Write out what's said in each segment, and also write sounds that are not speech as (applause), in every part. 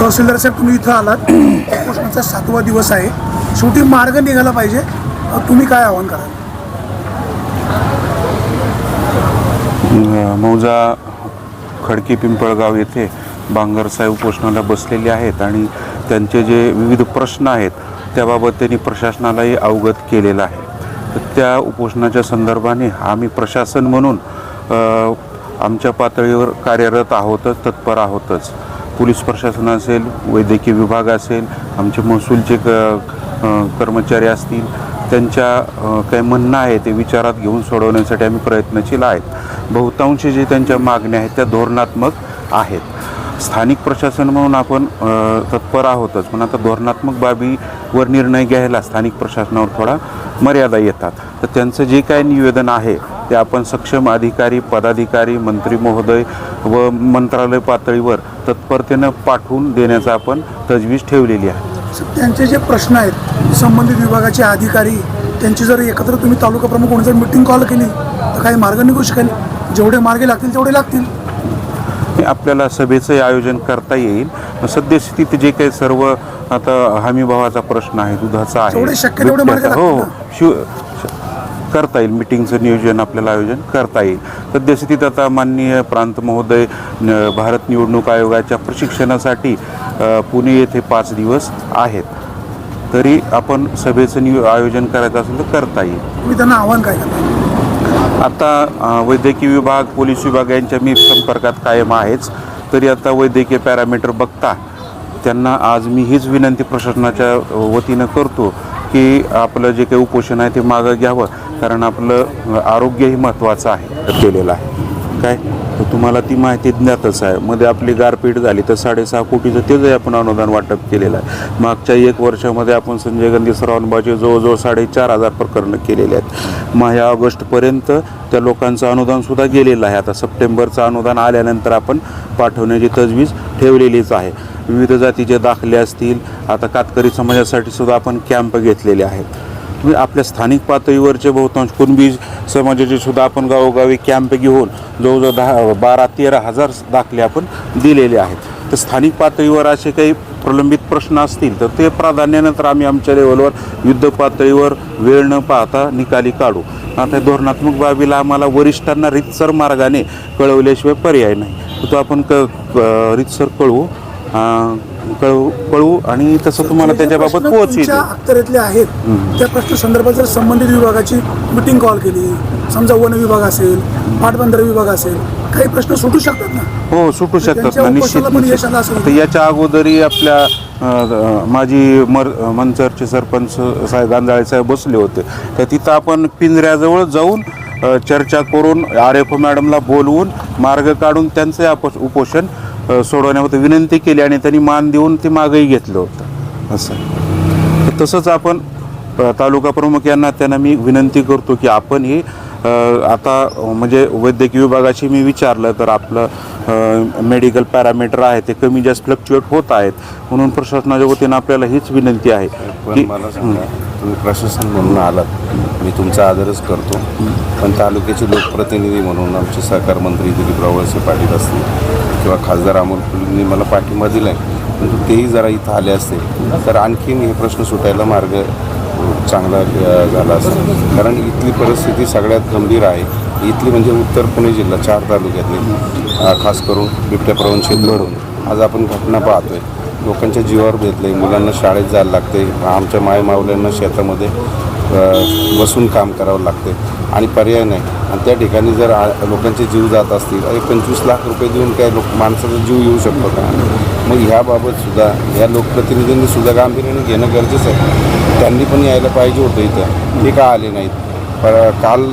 तहसीलदार साहेब तुम्ही इथं आलात. (clears throat) उपोषणाचा सातवा दिवस आहे. शेवटी मार्ग निघाला पाहिजे. तुम्ही काय आव्हान कराल? मौजा खडकी पिंपळगाव येथे बांगरसाहेब उपोषणाला बसलेले आहेत आणि त्यांचे जे विविध प्रश्न आहेत त्याबाबत त्यांनी प्रशासनालाही अवगत केलेलं आहे. तर त्या उपोषणाच्या संदर्भाने आम्ही प्रशासन म्हणून आमच्या पातळीवर कार्यरत आहोतच तत्पर आहोतच. पोलीस प्रशासन असेल वैद्यकीय विभाग असेल आमचे महसूलचे क कर्मचारी असतील त्यांच्या काय काही म्हणणं आहे ते विचारात घेऊन सोडवण्यासाठी आम्ही प्रयत्नशील आहेत. बहुतांश जे त्यांच्या मागण्या आहेत त्या धोरणात्मक आहेत. स्थानिक प्रशासन म्हणून आपण तत्पर आहोतच पण आता धोरणात्मक बाबीवर निर्णय घ्यायला स्थानिक प्रशासनावर थोडा मर्यादा येतात. तर त्यांचं जे काय निवेदन आहे ते आपण सक्षम अधिकारी पदाधिकारी मंत्री महोदय व मंत्रालय पातळीवर तत्परतेनं पाठवून देण्याचा आपण तजवीज ठेवलेली आहे. त्यांचे जे प्रश्न आहेत संबंधित विभागाचे अधिकारी त्यांची जर एकत्र तुम्ही तालुका प्रमुख कोणी जर मिटिंग कॉल केली तर काही मार्ग निघू शकेल. जेवढे मार्गे लागतील तेवढे लागतील. आपल्याला सभेचं आयोजन करता येईल. सद्यस्थितीत जे काही सर्व आता हमी भावाचा प्रश्न आहे दुधाचा आहे हो शिव करता येईल. मिटिंगचं नियोजन आपल्याला आयोजन करता येईल. सद्यस्थितीत आता माननीय प्रांत महोदय भारत निवडणूक आयोगाच्या प्रशिक्षणासाठी पुणे येथे पाच दिवस आहेत. तरी आपण सभेचं नियो आयोजन करायचं असेल तर करता येईल. तुम्ही त्यांना आव्हान काय आता वैद्यकीय विभाग पोलीस विभाग यांच्या मी संपर्कात कायम आहेच. तरी आता वैद्यकीय पॅरामीटर बघता त्यांना आज मी हीच विनंती प्रशासनाच्या वतीनं करतो की आपलं जे काही उपोषण आहे ते मागं घ्यावं. कारण आपलं आरोग्यही महत्त्वाचं आहे. केलेलं आहे. काय? तर तुम्हाला ती माहिती ज्ञातच आहे. मध्ये आपली गारपीट झाली तर साडेसहा कोटीचं तेचंही आपण अनुदान वाटप केलेलं आहे. मागच्या एक वर्षामध्ये आपण संजय गांधी सरावांबाचे जवळजवळ साडेचार हजार प्रकरणं केलेले आहेत. मग ह्या ऑगस्टपर्यंत त्या लोकांचं अनुदानसुद्धा गेलेलं आहे. आता सप्टेंबरचं अनुदान आल्यानंतर आपण पाठवण्याची तजवीज ठेवलेलीच आहे. विविध जातीचे दाखले असतील. आता कातकरी समाजासाठी सुद्धा आपण कॅम्प घेतलेले आहेत. आपल्या स्थानिक पातळीवरचे बहुतांश कुणबी समाजाचे सुद्धा आपण गावोगावी कॅम्प घेऊन जवळजवळ दहा बारा तेरा हजार दाखले आपण दिलेले आहेत. तर स्थानिक पातळीवर असे काही प्रलंबित प्रश्न असतील तर ते प्राधान्यानं तर आम्ही आमच्या लेवलवर युद्ध पातळीवर वेळ न पाहता निकाली काढू. आता धोरणात्मक बाबीला आम्हाला वरिष्ठांना रितसर मार्गाने कळवल्याशिवाय पर्याय नाही. तो आपण क रितसर कळवू. कळवू कळवू आणि तसं तुम्हाला जे त्याच्याबाबत पोहोच तुमच्या अखत्यारीतले आहेत. त्या प्रश्न संदर्भात जर संबंधित विभागाची मिटिंग कॉल केली. समजा वन विभाग असेल पाटबंधारे विभाग असेल काही प्रश्न सुटू शकतात ना? हो सुटू शकतात त्यांच्या ना निश्चित उपोषणाला पण निश्चित. यश आलं असेल. आता याच्या अगोदरही आपल्या अ, माजी मर मंचरचे सरपंच साहेब गांजाळे साहेब बसले होते. तर तिथं आपण पिंजऱ्याजवळ जाऊन अ, चर्चा करून आर एफ मॅडमला बोलवून मार्ग काढून त्यांचं अपो उपोषण सोडवण्यामध्ये विनंती केली आणि त्यांनी मान देऊन ते मागही घेतलं होतं. असं. तसंच आपण तालुका प्रमुख यांना त्यांना मी विनंती करतो की आपण ही आता म्हणजे वैद्यकीय विभागाशी मी विचारलं तर आपलं मेडिकल पॅरामीटर आहे ते कमी जास्त फ्लक्च्युएट होत आहेत. म्हणून प्रशासनाच्या वतीनं आपल्याला हीच विनंती आहे की मला सांगा तुम्ही प्रशासन म्हणून आलात. मी तुमचा आदरच करतो. पण तालुक्याचे लोकप्रतिनिधी म्हणून आमचे सहकार मंत्री दिलीपराव वळसे पाटील असतील किंवा खासदार अमोल फुलेंनी मला पाठिंबा दिला आहे परंतु तेही जरा इथं आले असते तर आणखीन हे प्रश्न सुटायला मार्ग चांगला झाला असता कारण इथली परिस्थिती सगळ्यात गंभीर आहे. इथली म्हणजे उत्तर पुणे जिल्हा चार तालुक्यातली. खास करून बिबट्या प्रवण क्षेत्रावरून आज आपण घटना पाहतोय. लोकांच्या जीवावर बेतले मुलांना शाळेत जायला लागते आमच्या माय मावल्यांना शेतामध्ये बसून काम करावं लागते आणि पर्याय नाही. आणि त्या ठिकाणी जर आ- लोकांचे जीव जात असतील अरे पंचवीस लाख रुपये देऊन काय लोक माणसाचा जीव येऊ शकतो का? मग ह्याबाबतसुद्धा या लोकप्रतिनिधींनी सुद्धा गांभीर्याने घेणं गरजेचं आहे. त्यांनी पण यायला पाहिजे होतं इथं. ते का आले नाहीत? पर काल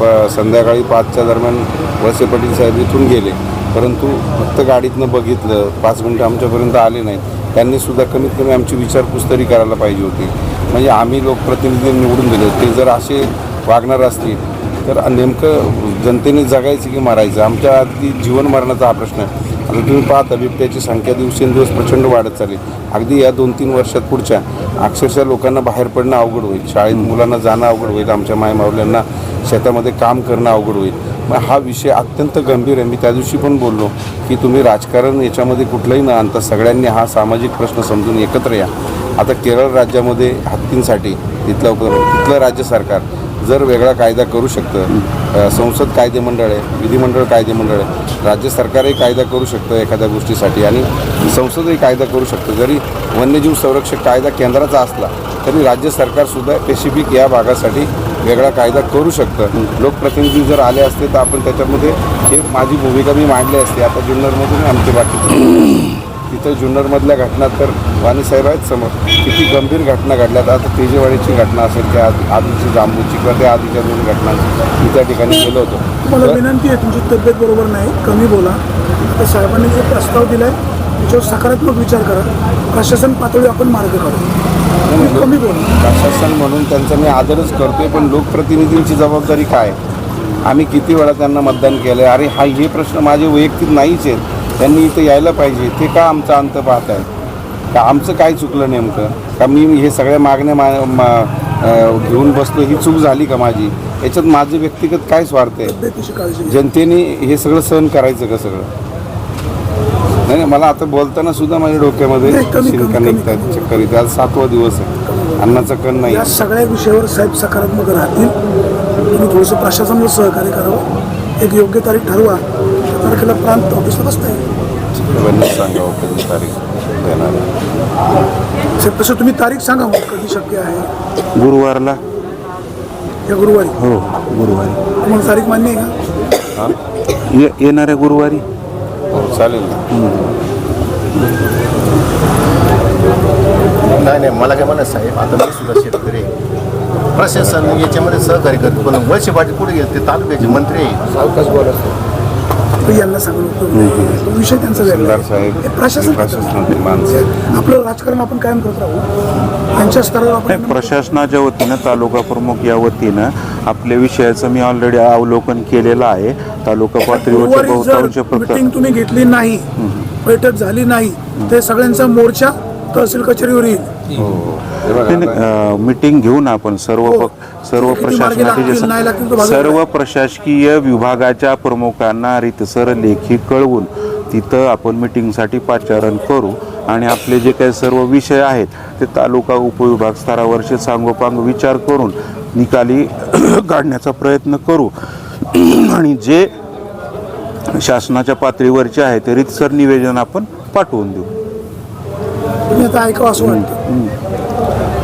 प संध्याकाळी पाचच्या दरम्यान वळसे पाटील साहेब इथून गेले. परंतु फक्त गाडीतनं बघितलं पाच मिनटं आमच्यापर्यंत आले नाहीत. त्यांनी सुद्धा कमीत कमी आमची विचारपूस तरी करायला पाहिजे होती. म्हणजे आम्ही लोकप्रतिनिधी निवडून दिले ते जर असे वागणार असतील तर नेमकं जनतेने जगायचं की मारायचं? आमच्या अगदी जीवन मरणाचा हा प्रश्न आहे. आता तुम्ही पाहता बिबट्याची संख्या दिवसेंदिवस प्रचंड वाढत चालेल अगदी या दोन तीन वर्षात पुढच्या अक्षरशः लोकांना बाहेर पडणं अवघड होईल. शाळेत मुलांना जाणं अवघड होईल. आमच्या मायमावल्यांना शेतामध्ये काम करणं अवघड होईल. मग हा विषय अत्यंत गंभीर आहे. मी त्या दिवशी पण बोललो की तुम्ही राजकारण याच्यामध्ये कुठलंही न आणता. सगळ्यांनी हा सामाजिक प्रश्न समजून एकत्र या. आता केरळ राज्यामध्ये हत्तींसाठी तिथलं उप- तिथलं राज्य सरकार जर वेगळा कायदा करू शकतं संसद कायदेमंडळ आहे विधिमंडळ कायदेमंडळ आहे राज्य सरकारही कायदा करू शकतं एखाद्या गोष्टीसाठी आणि संसदही कायदा करू शकतं. जरी वन्यजीव संरक्षक कायदा केंद्राचा असला तरी राज्य सरकारसुद्धा स्पेसिफिक या भागासाठी वेगळा कायदा करू शकतं. लोकप्रतिनिधी जर आले असते तर आपण त्याच्यामध्ये हे माझी भूमिका मी मांडली असते. आता जुन्नरमधून आमची बाकी तिथं जुन्नरमधल्या घटना तर वाणीसाहेब आहेत समोर. किती गंभीर घटना घडल्यात. आता तेजेवाडीची घटना असेल त्या आधी- आधीची जांबूची किंवा त्या आधीच्या दोन घटना मी त्या ठिकाणी गेलो होतो. तुम्हाला तर- विनंती आहे तुमची तब्येत बरोबर नाही कमी बोला. आता साहेबांनी जो प्रस्ताव दिलाय त्याच्यावर सकारात्मक विचार करा. प्रशासन पातळी आपण मार्ग काढू. प्रशासन म्हणून त्यांचा मी आदरच करतोय पण लोकप्रतिनिधींची जबाबदारी काय? आम्ही किती वेळा त्यांना मतदान केलं अरे हा हे प्रश्न माझे वैयक्तिक नाहीच आहेत. त्यांनी इथं यायला पाहिजे. ते का आमचा अंत पाहत आहे का आमचं काय चुकलं नेमकं? का मी हे सगळ्या मागण्या मा घेऊन बसलो ही चूक झाली का माझी? याच्यात माझं व्यक्तिगत काय स्वार्थ आहे? जनतेने हे सगळं सहन करायचं का सगळं? नाही मला आता बोलताना सुद्धा माझ्या डोक्यामध्ये शिंका निघतात चक्कर येते. आज सातवा दिवस आहे. अन्नाचा कण नाही. या सगळ्या विषयावर साहेब सकारात्मक राहतील. तुम्ही थोडंसं प्रशासनाला सहकार्य करावं. एक योग्य तारीख ठरवा. तारखेला प्रांत ऑफिसला बसता येईल सगळ्यांनी सांगावं कधी तारीख देणार. साहेब तसं तुम्ही तारीख सांगा मग कधी शक्य आहे. गुरुवारला. या गुरुवारी? हो गुरुवारी. तुम्हाला तारीख मान्य आहे का? ये येणाऱ्या गुरुवारी. चालेल. नाही नाही मला काय म्हणत साहेब आता मी सुद्धा शेतकरी. प्रशासन याच्यामध्ये सहकार्य करतो पण वळसे पाटील कुठे गेले? ते तालुक्याचे मंत्री आहे यांना सांगून नाही. तो विषय त्यांचा वेगळा आहे. हे प्रशासन प्रशासनातील माणसं आहेत. आपलं राजकारण आपण कायम करत राहू. त्यांच्या स्तरावर नाही आपण प्रशासनाच्या वतीनं तालुका प्रमुख या वतीनं आपल्या विषयाचं मी ऑलरेडी अवलोकन केलेलं आहे. तालुका पातळीवरच्या गुरुवारी बहुतांश जर प्रकार मिटिंग तुम्ही घेतली नाही बैठक झाली नाही ते सगळ्यांचा मोर्चा तहसील कचेरीवर येईल. मीटिंग घेऊन आपण सर्व हो. सर्व प्रशासनाचे सर्व प्रशासकीय विभागाच्या प्रमुखांना रितसर लेखी कळवून तिथं आपण मिटिंगसाठी पाचारण करू आणि आपले जे काही सर्व विषय आहेत ते तालुका उपविभाग स्तरावरचे सांगोपांग विचार करून निकाली (clears throat) काढण्याचा प्रयत्न करू. (clears throat) आणि जे शासनाच्या पातळीवरचे आहे ते रितसर निवेदन आपण पाठवून देऊ. तुम्ही आता ऐकावं असं वाटतं.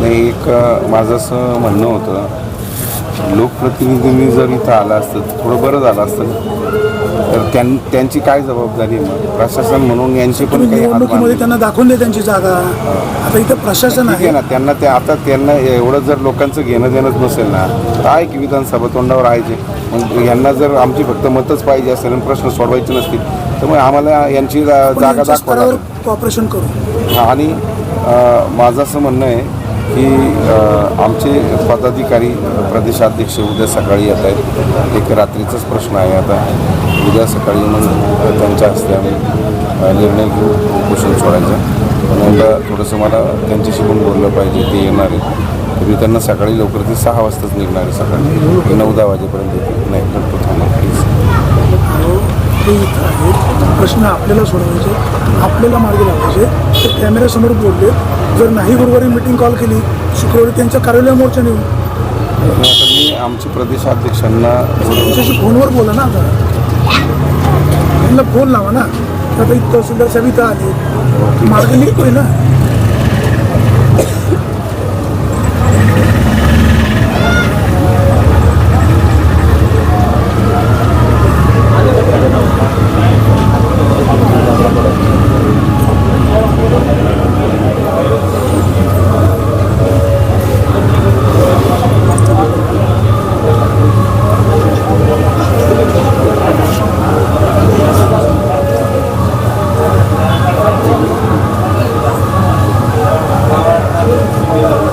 नाही एक माझं असं म्हणणं होतं लोकप्रतिनिधींनी जर इथं आलं असतं तर थोडं बरं झालं असतं. त्यांची काय जबाबदारी प्रशासन म्हणून यांची पण काही निवडणुकीमध्ये. त्यांना दाखवून दे त्यांची जागा. आता इथं प्रशासन आहे ना त्यांना ते आता त्यांना एवढं जर लोकांचं घेणं देणंच नसेल ना तर आहे की विधानसभा तोंडावर आहे मग यांना जर आमची फक्त मतच पाहिजे असेल आणि प्रश्न सोडवायचे नसतील तर मग आम्हाला यांची जागा यांच्या दाखवा स्तरावर लागेल. कॉपरेशन करू. आणि माझं असं म्हणणं आहे की आमचे पदाधिकारी प्रदेशाध्यक्ष उद्या सकाळी येत आहेत. एक रात्रीचाच प्रश्न आहे आता. उद्या सकाळी मग त्यांच्या हस्ते आम्ही निर्णय घेऊ उपोषण सोडायचं. पण थोडंसं मला त्यांच्याशी पण बोललं पाहिजे ते येणार आहेत. तर मी त्यांना सकाळी लवकर ते सहा वाजताच निघणार आहे सकाळी. नऊ दहा वाजेपर्यंत. नाही पण थांबा प्लीज ते इथं आहेत. प्रश्न आपल्याला सोडवायचे आपल्याला मार्गी लावायचे. ते कॅमेऱ्यासमोर बोलले जर नाही गुरुवारी मिटिंग कॉल केली शुक्रवारी त्यांच्या कार्यालय मोर्चा नेऊ. मी आमच्या प्रदेशाध्यक्षांना फोनवर बोला ना आता. त्यांना फोन लावा ना. तर इतकं तहसीलदार सविता आली. मार्ग निघतोय ना. म्हणून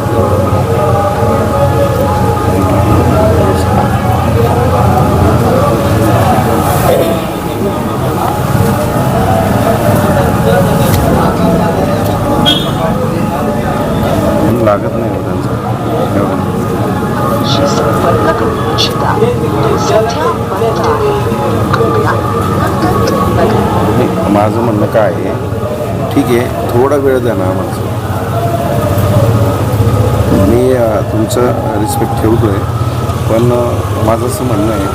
तुमचं रिस्पेक्ट ठेवतो आहे पण माझं असं म्हणणं आहे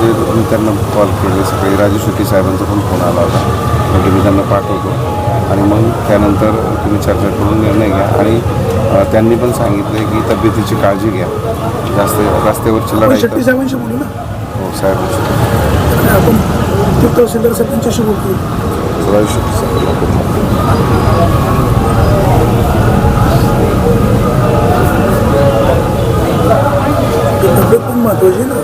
जे मी त्यांना कॉल केले सकाळी राजू शेट्टी साहेबांचा पण फोन आला होता. म्हणजे मी त्यांना पाठवतो. आणि मग त्यानंतर तुम्ही चर्चा करून निर्णय घ्या. आणि त्यांनी पण सांगितलं की तब्येतीची काळजी घ्या. जास्त रस्त्यावरची लढाई शेट्टी साहेबांशी बोलू ना? हो साहेब आपण तहसीलदार साहेब त्यांच्याशी बोलतो राजू शेट्टी साहेब. ते पण महत्वाची ना.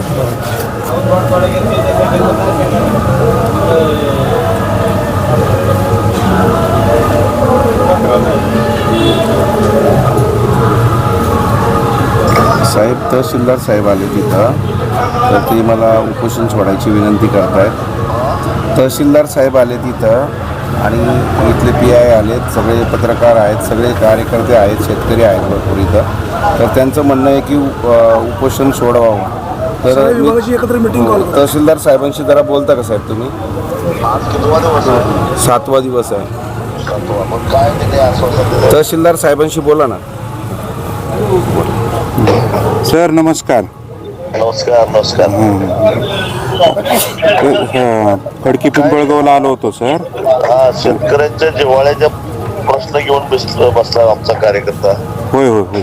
साहेब तहसीलदार साहेब आले तिथं. तर ते मला उपोषण सोडायची विनंती करतायत. तहसीलदार साहेब आले तिथं आणि इथले पी आय आलेत. सगळे पत्रकार आहेत सगळे कार्यकर्ते आहेत शेतकरी आहेत भरपूर इथं. तर त्यांचं म्हणणं आहे की उपोषण सोडवावं. तर मी- एकत्र मीटिंग कॉल करा. तहसीलदार साहेबांशी जरा बोलता का साहेब तुम्ही? सातवा दिवस आहे. तहसीलदार साहेबांशी बोला ना. सर नमस्कार. नमस्कार नमस्कार. खडकी पिंपळगावला आलो होतो सर. हा शेतकऱ्यांच्या जिव्हाळ्याच्या प्रश्न घेऊन बस- बसला आमचा कार्यकर्ता. होय होय होय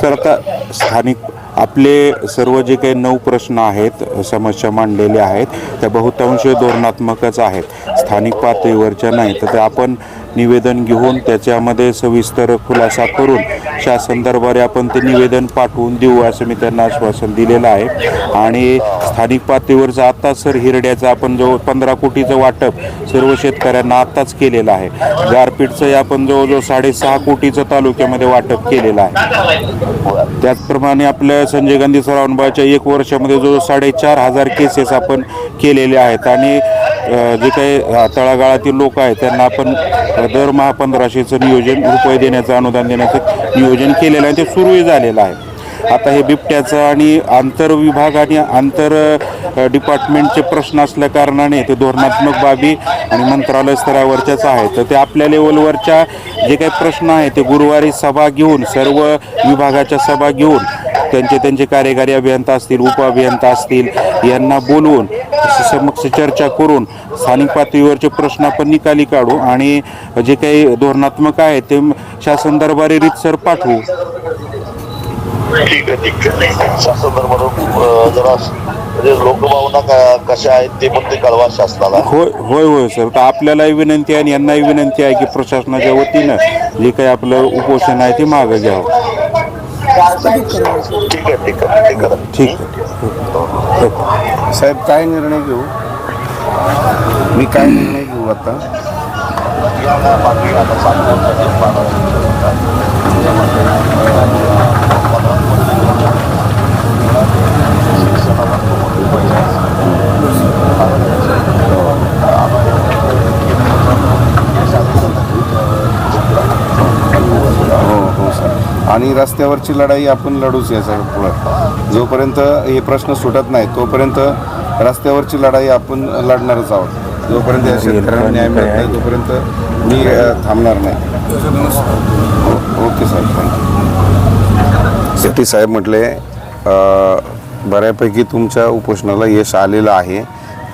सर आता स्थानिक आपले सर्व जे काही नऊ प्रश्न आहेत समस्या मांडलेल्या आहेत त्या बहुतांश धोरणात्मकच आहेत. स्थानिक पातळीवरच्या नाही तर आपण निवेदन घेऊन त्याच्यामध्ये सविस्तर खुलासा करून शासन दरबारी आपण ते निवेदन पाठवून देऊ असं मी त्यांना आश्वासन दिलेलं आहे. आणि स्थानिक पातळीवरचं आता सर हिरड्याचं आपण जवळ पंधरा कोटीचं वाटप सर्व शेतकऱ्यांना आत्ताच केलेलं आहे. गारपीटचं आपण जवळजवळ साडेसहा कोटीचं तालुक्यामध्ये वाटप केलेलं आहे. त्याचप्रमाणे आपल्या संजय गांधी सरावणबाच्या एक वर्षामध्ये जो साडेचार हजार केसेस आपण केलेले आहेत. आणि जे काही तळागाळातील लोक आहेत त्यांना आपण दरमहा पंधराशेचं नियोजन रुपये देण्याचं अनुदान देण्याचं नियोजन केलेलं आहे ते सुरूही झालेलं आहे. आता हे बिबट्याचं आणि आंतरविभाग आणि आंतर डिपार्टमेंटचे प्रश्न असल्या कारणाने ते धोरणात्मक बाबी आणि मंत्रालय स्तरावरच्याच आहेत. तर ते आपल्या लेवलवरच्या जे काही प्रश्न आहेत ते गुरुवारी सभा घेऊन सर्व विभागाच्या सभा घेऊन त्यांचे त्यांचे कार्यकारी अभियंता असतील उपअभियंता असतील यांना बोलवून समक्ष चर्चा करून स्थानिक पातळीवरचे प्रश्न आपण निकाली काढू आणि जे काही धोरणात्मक आहे ते शासन दरबारी रीतसर पाठवू. ठीक आहे ठीक आहे. शासन दरबार जरा लोकभावना का- कशा आहेत ते पण ते कळवा शासनाला. होय होय होय सर. तर आपल्यालाही विनंती आहे आणि यांनाही विनंती आहे की प्रशासनाच्या वतीनं जे काही आपलं उपोषण आहे ते मागं घ्यावं. ठीक आहे ठीक आहे ठीक आहे. ठीक आहे. साहेब काय निर्णय घेऊ? मी काय निर्णय घेऊ आता? रस्त्यावरची लढाई आपण लढूच याचा पुढं. जोपर्यंत हे प्रश्न सुटत नाही तोपर्यंत रस्त्यावरची लढाई आपण लढणारच आहोत. जोपर्यंत या शेतकऱ्यांना न्याय मिळत नाही तोपर्यंत मी थांबणार नाही. ओके साहेब थँक्यू शेट्टी साहेब म्हटले बऱ्यापैकी तुमच्या उपोषणाला यश आलेलं आहे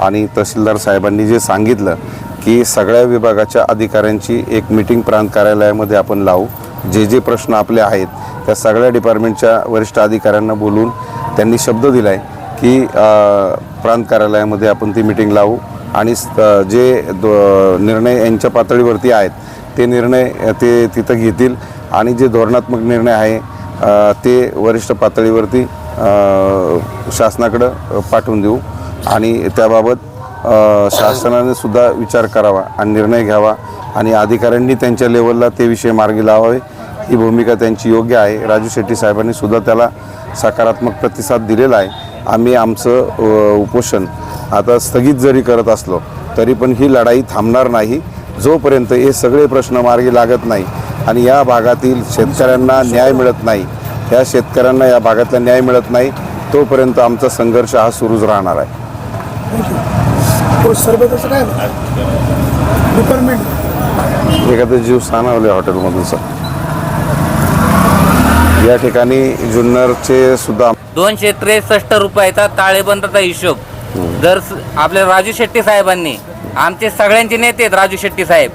आणि तहसीलदार साहेबांनी जे सांगितलं की सगळ्या विभागाच्या अधिकाऱ्यांची एक मिटिंग प्रांत कार्यालयामध्ये आपण लावू. जे जे प्रश्न आपले आहेत त्या सगळ्या डिपार्टमेंटच्या वरिष्ठ अधिकाऱ्यांना बोलून त्यांनी शब्द दिला आहे की प्रांत कार्यालयामध्ये आपण ती मिटिंग लावू आणि जे दो- निर्णय यांच्या पातळीवरती आहेत ते निर्णय ते तिथं घेतील आणि जे धोरणात्मक निर्णय आहे ते वरिष्ठ पातळीवरती शासनाकडं पाठवून देऊ आणि त्याबाबत शासनाने सुद्धा विचार करावा आणि निर्णय घ्यावा आणि अधिकाऱ्यांनी त्यांच्या लेवलला ते विषय मार्गी लावावे. ही भूमिका त्यांची योग्य आहे. राजू शेट्टी साहेबांनी सुद्धा त्याला सकारात्मक प्रतिसाद दिलेला आहे. आम्ही आमचं उपोषण आता स्थगित जरी करत असलो तरी पण ही लढाई थांबणार नाही. जोपर्यंत हे सगळे प्रश्न मार्गी लागत नाही आणि या भागातील शेतकऱ्यांना न्याय मिळत नाही या शेतकऱ्यांना या भागातला न्याय मिळत नाही तोपर्यंत आमचा संघर्ष हा सुरूच राहणार आहे. तो सरबताचं काय डिपार्टमेंट एखादं जीव हॉटेलमधून सर. या ठिकाणी जुन्नरचे सुद्धा दोनशे त्रेसष्ट रुपयाचा ताळेबंदाचा हिशोब. जर आपल्या राजू शेट्टी साहेबांनी आमचे सगळ्यांचे नेते आहेत राजू शेट्टी साहेब.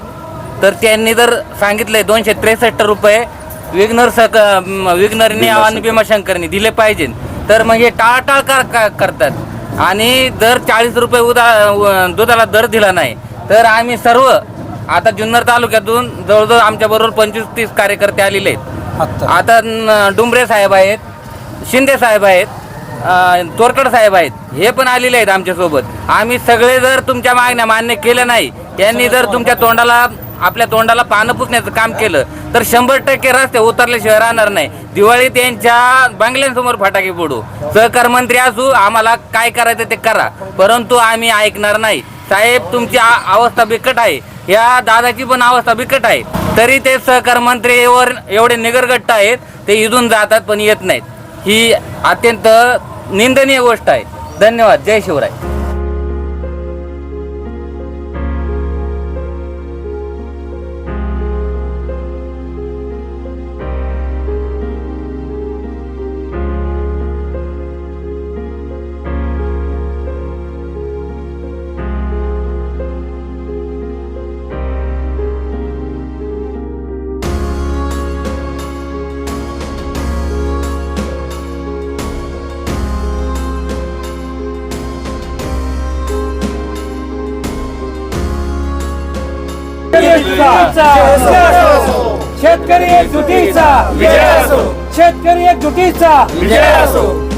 तर त्यांनी जर सांगितलंय दोनशे त्रेसष्ट रुपये विघ्नर सक विघ्नरनी आणि भीमाशंकरनी दिले पाहिजे. तर मग हे टाळाटाळ कर का- करतात? आणि जर चाळीस रुपये उदा दुधाला दर दिला नाही. तर आम्ही सर्व आता जुन्नर तालुक्यातून जवळजवळ आमच्या बरोबर पंचवीस तीस कार्यकर्ते आलेले आहेत. आता डुंबरे साहेब आहेत शिंदे साहेब आहेत तोरकड साहेब आहेत हे पण आलेले आहेत आमच्यासोबत. आम्ही सगळे जर तुमच्या मागण्या मान्य केल्या नाही त्यांनी जर तुमच्या तोंडाला आपल्या तोंडाला पानं पुसण्याचं काम केलं तर शंभर टक्के रस्ते उतरल्याशिवाय राहणार नाही. दिवाळीत त्यांच्या बंगल्यांसमोर फटाके फोडू. सहकार मंत्री असू आम्हाला काय करायचं ते करा. परंतु आम्ही ऐकणार नाही. साहेब तुमची अवस्था बिकट आहे. या दादाची पण अवस्था बिकट आहे. तरी ते सहकार मंत्रीवर एवढे निगरगट्ट आहेत ते इथून जातात पण येत नाहीत. ही अत्यंत निंदनीय गोष्ट आहे. धन्यवाद. जय शिवराय. शेतकरी एक जुटीचा. शेतकरी एक जुटीचा.